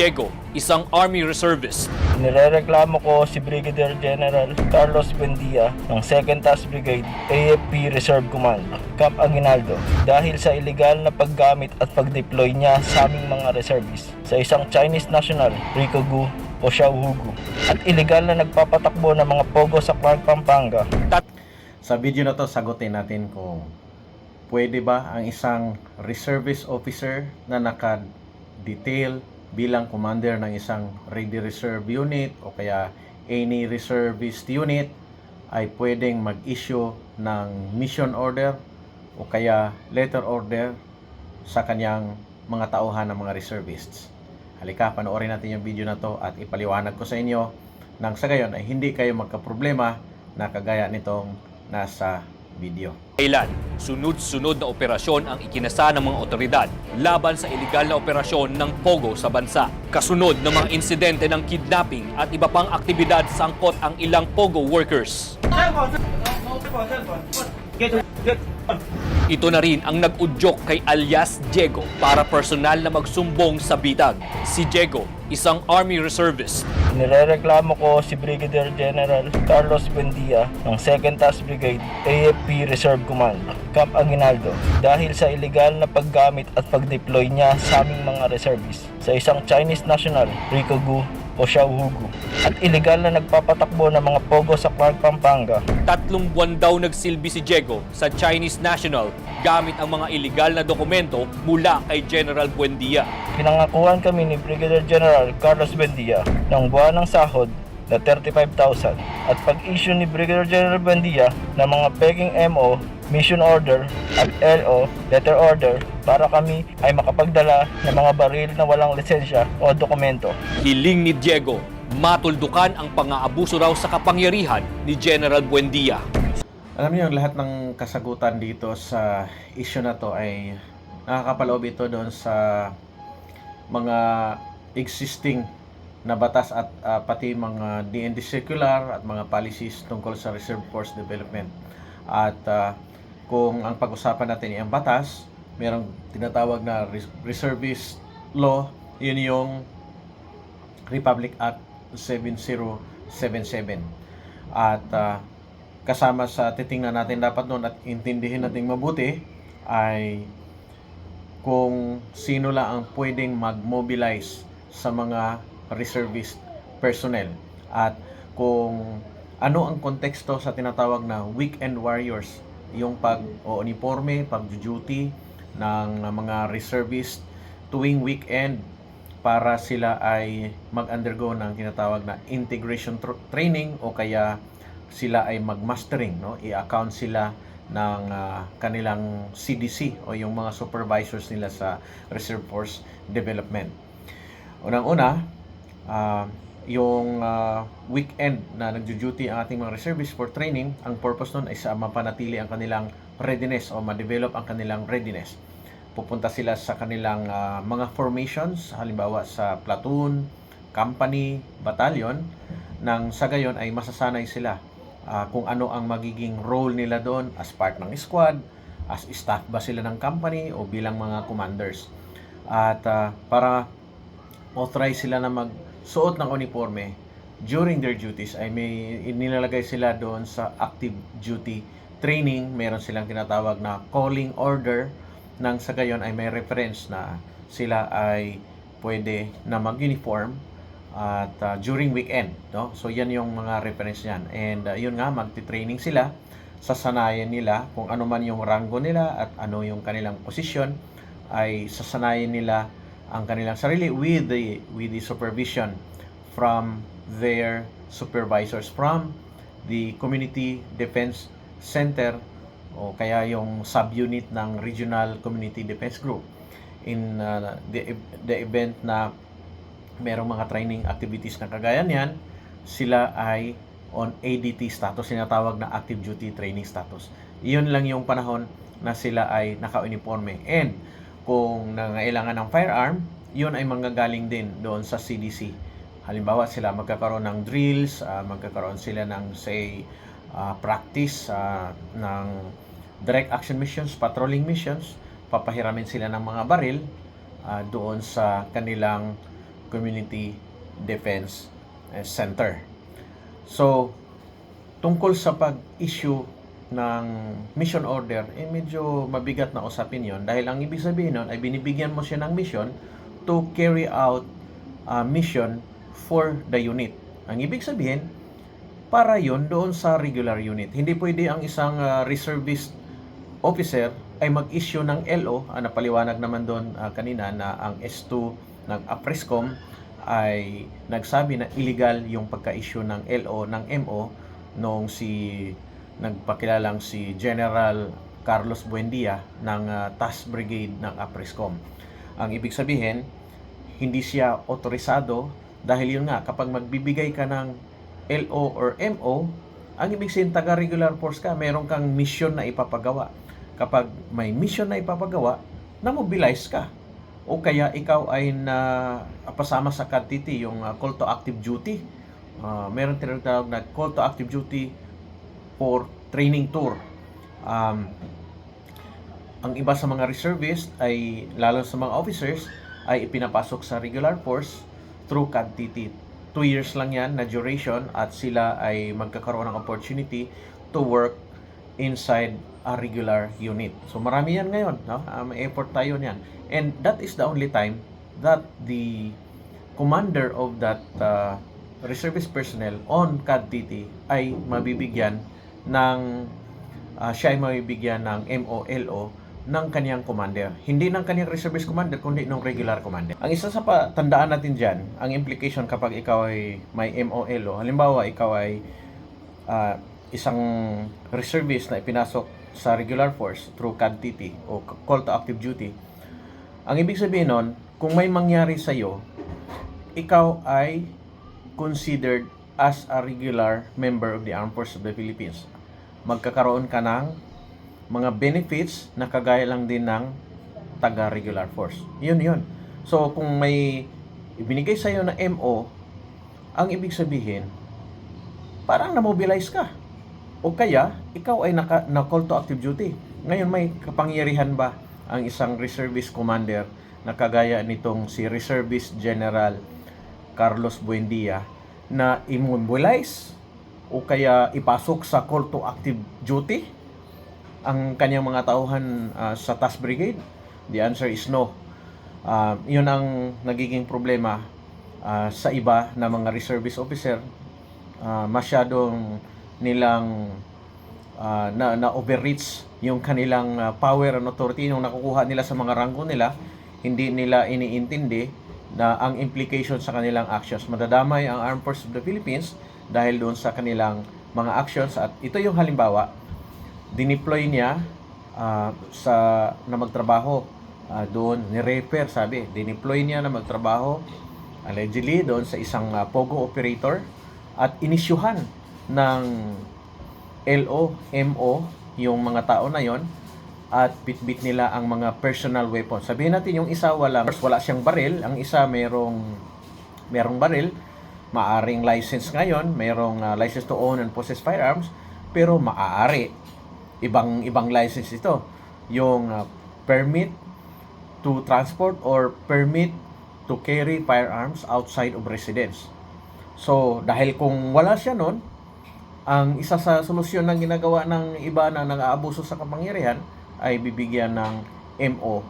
Diego, isang Army Reservist. Nirereklamo ko si Brigadier General Carlos Buendia ng 2nd Task Brigade AFP Reserve Command, Camp Aguinaldo, dahil sa illegal na paggamit at pagdeploy niya sa aming mga reservists sa isang Chinese national, Rico Gu o Xiao Hugu, at illegal na nagpapatakbo ng mga pogo sa Clark, Pampanga. Sa video na to, sagutin natin kung pwede ba ang isang reservist officer na naka-detail bilang commander ng isang ready reserve unit o kaya any reservist unit ay pwedeng mag-issue ng mission order o kaya letter order sa kanyang mga tauhan ng mga reservists. Halika, panoorin natin yung video na to at ipaliwanag ko sa inyo nang sa gayon ay hindi kayo magkaproblema na kagaya nitong nasa video. Kailan, sunod-sunod na operasyon ang ikinasa ng mga otoridad laban sa iligal na operasyon ng Pogo sa bansa. Kasunod ng mga insidente ng kidnapping at iba pang aktibidad sangkot ang ilang Pogo workers. Ito na rin ang nag-udyok kay alias Diego para personal na magsumbong sa bitag. Si Diego, isang Army Reservist. Nirereklamo ko si Brigadier General Carlos Buendia ng 2nd Task Brigade AFP Reserve Command, Camp Aguinaldo, dahil sa illegal na paggamit at pagdeploy niya sa aming mga reservists sa isang Chinese national, Rico Gu o Xiao at illegal na nagpapatakbo ng mga pogo sa Clark, Pampanga. Tatlong buwan daw nagsilbi si Diego sa Chinese National gamit ang mga iligal na dokumento mula kay General Buendia. Pinangakuan kami ni Brigadier General Carlos Buendia ng buwan ng sahod na 35,000 at pag-issue ni Brigadier General Buendia ng mga peking MO, mission order at LO, letter order para kami ay makapagdala ng mga baril na walang lisensya o dokumento. Hiling ni Diego, matuldukan ang pang-aabuso raw sa kapangyarihan ni General Buendia. Alam niyo, lahat ng kasagutan dito sa issue na to ay nakakapaloob ito doon sa mga existing na batas at ah, pati mga DND circular at mga policies tungkol sa Reserve Force Development. At ah, kung ang pag-usapan natin ay ang batas, merong tinatawag na res- reservist law, yun yung Republic Act 7077. At ah, kasama sa titingnan natin dapat noon at intindihin natin mabuti ay kung sino lang ang pwedeng mag-mobilize sa mga reservist personnel at kung ano ang konteksto sa tinatawag na weekend warriors yung pag o uniforme, pag-duty ng mga reservist tuwing weekend para sila ay mag-undergo ng tinatawag na integration tr- training o kaya sila ay mag-mastering, no? I-account sila ng ah, kanilang CDC o yung mga supervisors nila sa Reserve Force Development. Unang-una, ah, yung ah, weekend na nagjo-duty ang ating mga reservists for training, ang purpose nun ay sa mapanatili ang kanilang readiness o ma-develop ang kanilang readiness. Pupunta sila sa kanilang ah, mga formations, halimbawa sa platoon, company, battalion, nang sa gayon ay masasanay sila ah, kung ano ang magiging role nila doon as part ng squad, as staff ba sila ng company o bilang mga commanders. At ah, para authorize sila na magsuot ng uniforme during their duties ay may inilalagay sila doon sa active duty training. Meron silang tinatawag na calling order nang sa gayon ay may reference na sila ay pwede na mag-uniform at uh, during weekend, no? So yan yung mga reference niyan. And uh, yun nga magti-training sila, sasanayan nila kung ano man yung rango nila at ano yung kanilang posisyon ay sasanayan nila ang kanilang sarili with the with the supervision from their supervisors from the Community Defense Center o kaya yung subunit ng Regional Community Defense Group in uh, the the event na merong mga training activities na kagaya niyan, sila ay on ADT status, sinatawag na active duty training status. Iyon lang yung panahon na sila ay naka-uniforme. And kung nangailangan ng firearm, yun ay manggagaling din doon sa CDC. Halimbawa, sila magkakaroon ng drills, ah, magkakaroon sila ng say ah, practice ah, ng direct action missions, patrolling missions, papahiramin sila ng mga baril ah, doon sa kanilang Community Defense eh, Center. So, tungkol sa pag-issue ng mission order, eh medyo mabigat na usapin yon dahil ang ibig sabihin nun ay binibigyan mo siya ng mission to carry out a mission for the unit. Ang ibig sabihin, para yon doon sa regular unit. Hindi pwede ang isang ah, reservist officer ay mag-issue ng LO, ah, napaliwanag naman doon ah, kanina na ang S2 ng APRESCOM ay nagsabi na illegal yung pagka-issue ng LO ng MO noong si nagpakilalang si General Carlos Buendia ng ah, Task Brigade ng APRESCOM. Ang ibig sabihin, hindi siya otorisado dahil yun nga, kapag magbibigay ka ng LO or MO, ang ibig sabihin taga-regular force ka, meron kang mission na ipapagawa. Kapag may mission na ipapagawa, na-mobilize ka. O kaya ikaw ay na pasama sa CADTT, yung uh, call to active duty. Uh, meron tinatawag na call to active duty for training tour. Um, ang iba sa mga reservists ay lalo sa mga officers ay ipinapasok sa regular force through CADTT. Two years lang yan na duration at sila ay magkakaroon ng opportunity to work inside a regular unit. So marami yan ngayon, no? May effort tayo niyan. And that is the only time that the commander of that uh, reservist personnel on CADTT ay mabibigyan ng ah, siya ay mabibigyan ng MOLO ng kaniyang commander. Hindi ng kaniyang reservist commander, kundi ng regular commander. Ang isa sa tandaan natin dyan, ang implication kapag ikaw ay may MOLO, halimbawa ikaw ay ah, isang reservist na ipinasok sa regular force through CADTT o Call to Active Duty, ang ibig sabihin nun, kung may mangyari sa iyo, ikaw ay considered as a regular member of the Armed Forces of the Philippines. Magkakaroon ka ng mga benefits na kagaya lang din ng taga-regular force. Yun yun. So, kung may ibinigay sa iyo na MO, ang ibig sabihin, parang na-mobilize ka. O kaya, ikaw ay naka, na call to active duty. Ngayon, may kapangyarihan ba ang isang reservist commander na kagaya nitong si Reservist General Carlos Buendia na immobilize o kaya ipasok sa call to active duty ang kanyang mga tauhan ah, sa task brigade? The answer is no. Ah, yun ang nagiging problema ah, sa iba na mga reservist officer. Ah, masyadong nilang ah, na, na overreach yung kanilang ah, power and authority nung nakukuha nila sa mga ranggo nila, hindi nila iniintindi na ang implication sa kanilang actions. Madadamay ang Armed Forces of the Philippines dahil doon sa kanilang mga actions at ito yung halimbawa dineploy niya ah, sa na magtrabaho ah, doon ni Refer sabi dineploy niya na magtrabaho allegedly doon sa isang ah, pogo operator at inisyuhan ng LO, MO yung mga tao na yon at bitbit nila ang mga personal weapons. Sabihin natin yung isa walang wala siyang baril, ang isa merong merong baril, maaring license ngayon, merong ah, license to own and possess firearms, pero maaari ibang ibang license ito. Yung uh, permit to transport or permit to carry firearms outside of residence. So, dahil kung wala siya nun, ang isa sa solusyon ng ginagawa ng iba na nang-aabuso sa kapangyarihan ay bibigyan ng MO,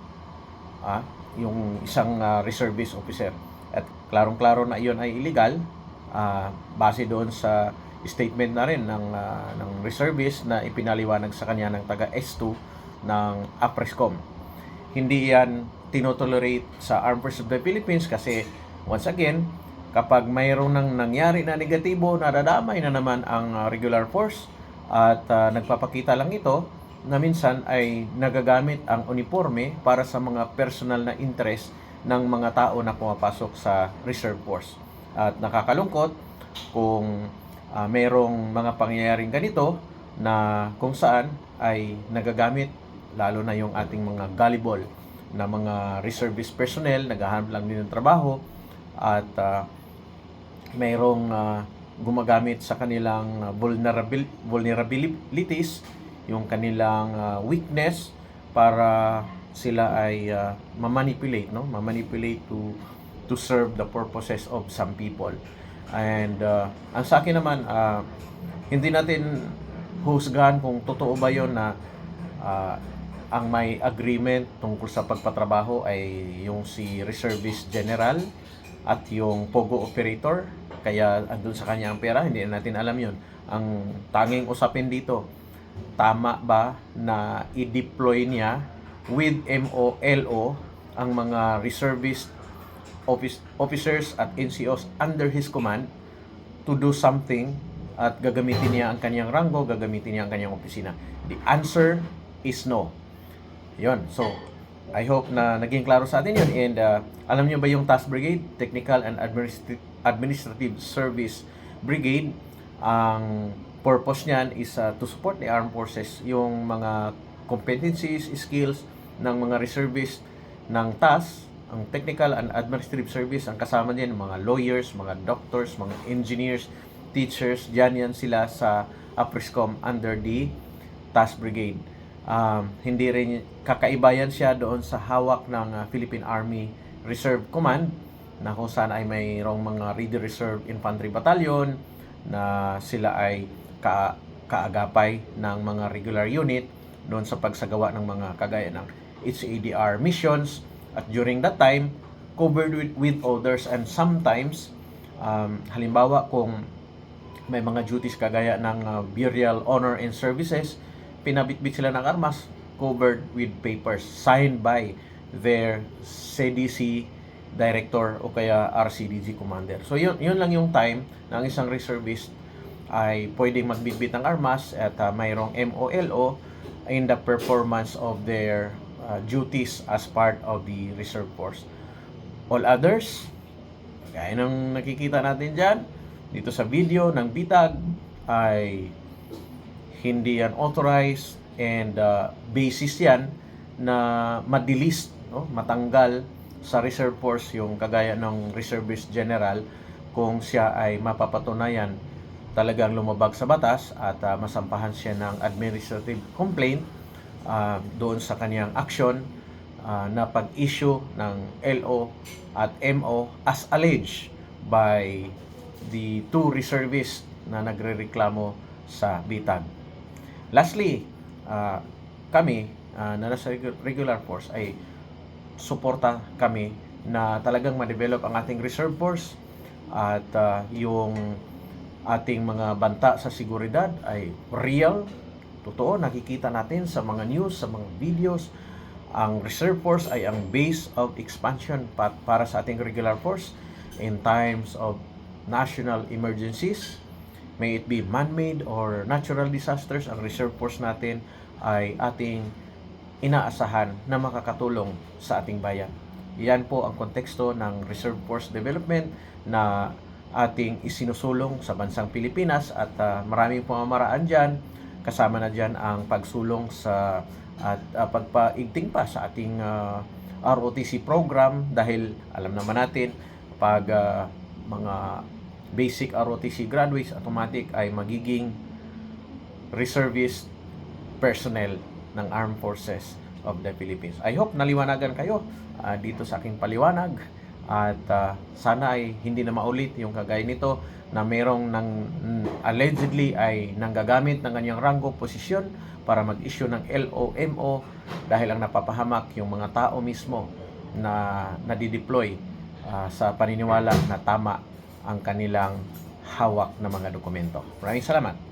ah, yung isang ah, reservist officer. At klarong-klaro na iyon ay illegal, ah, base doon sa statement na rin ng, ah, ng reservist na ipinaliwanag sa kanya ng taga S2 ng APRESCOM. Hindi yan tinotolerate sa Armed Forces of the Philippines kasi once again, kapag mayroong nang nangyari na negatibo, nadadamay na naman ang ah, regular force at ah, nagpapakita lang ito na minsan ay nagagamit ang uniforme para sa mga personal na interest ng mga tao na pumapasok sa reserve force. At nakakalungkot kung ah, mayroong mga pangyayaring ganito na kung saan ay nagagamit lalo na yung ating mga gullible na mga reservist personnel naghahanap lang din ng trabaho at ah, mayroong ah, gumagamit sa kanilang vulnerabil vulnerabilities yung kanilang ah, weakness para sila ay ah, mamanipulate no mamanipulate to to serve the purposes of some people. And uh, ang sa akin naman, uh, hindi natin husgahan kung totoo ba yon na uh, ang may agreement tungkol sa pagpatrabaho ay yung si Reservist General at yung Pogo Operator. Kaya andun sa kanya ang pera, hindi natin alam yon. Ang tanging usapin dito, tama ba na i-deploy niya with MOLO ang mga reservist office, officers at NCOs under his command to do something at gagamitin niya ang kanyang ranggo, gagamitin niya ang kanyang opisina. The answer is no. Yon. So, I hope na naging klaro sa atin yun. And uh, alam niyo ba yung Task Brigade, Technical and Administrative, Service Brigade, ang purpose niyan is uh, to support the armed forces, yung mga competencies, skills ng mga reservists ng TAS, ang Technical and Administrative Service, ang kasama niyan mga lawyers, mga doctors, mga engineers, teachers, diyan yan sila sa APRISCOM under the Task Brigade. Um, hindi rin kakaiba yan siya doon sa hawak ng uh, Philippine Army Reserve Command na kung saan ay mayroong mga Ready Reserve Infantry Battalion na sila ay ka kaagapay ng mga regular unit doon sa pagsagawa ng mga kagaya ng HADR missions at during that time covered with, with others and sometimes um, halimbawa kung may mga duties kagaya ng uh, burial honor and services pinabitbit sila ng armas covered with papers signed by their CDC director o kaya RCDG commander. So yun, yun lang yung time ng isang reservist ay pwedeng magbitbit ng armas at uh, mayroong MOLO in the performance of their uh, duties as part of the reserve force. All others, gaya ng nakikita natin dyan, dito sa video ng bitag ay hindi yan authorized and uh, basis yan na madelist, no? matanggal sa reserve force yung kagaya ng reservist general kung siya ay mapapatunayan talagang lumabag sa batas at uh, masampahan siya ng administrative complaint uh, doon sa kanyang action uh, na pag-issue ng LO at MO as alleged by the two reservists na nagrereklamo sa bitag. Lastly, uh, kami uh, na nasa regu- regular force ay suporta kami na talagang ma-develop ang ating reserve force at uh, yung ating mga banta sa seguridad ay real, totoo, nakikita natin sa mga news, sa mga videos. Ang reserve force ay ang base of expansion pa- para sa ating regular force in times of national emergencies may it be man-made or natural disasters, ang reserve force natin ay ating inaasahan na makakatulong sa ating bayan. Yan po ang konteksto ng reserve force development na ating isinusulong sa bansang Pilipinas at uh, maraming pamamaraan dyan. Kasama na dyan ang pagsulong sa at uh, pagpaigting pa sa ating uh, ROTC program dahil alam naman natin pag uh, mga basic ROTC graduates automatic ay magiging reservist personnel ng Armed Forces of the Philippines. I hope naliwanagan kayo uh, dito sa aking paliwanag at uh, sana ay hindi na maulit yung kagaya nito na merong nang mm, allegedly ay nanggagamit ng kanyang ranggo posisyon para mag-issue ng LOMO dahil ang napapahamak yung mga tao mismo na nadideploy uh, sa paniniwala na tama ang kanilang hawak na mga dokumento. Maraming salamat.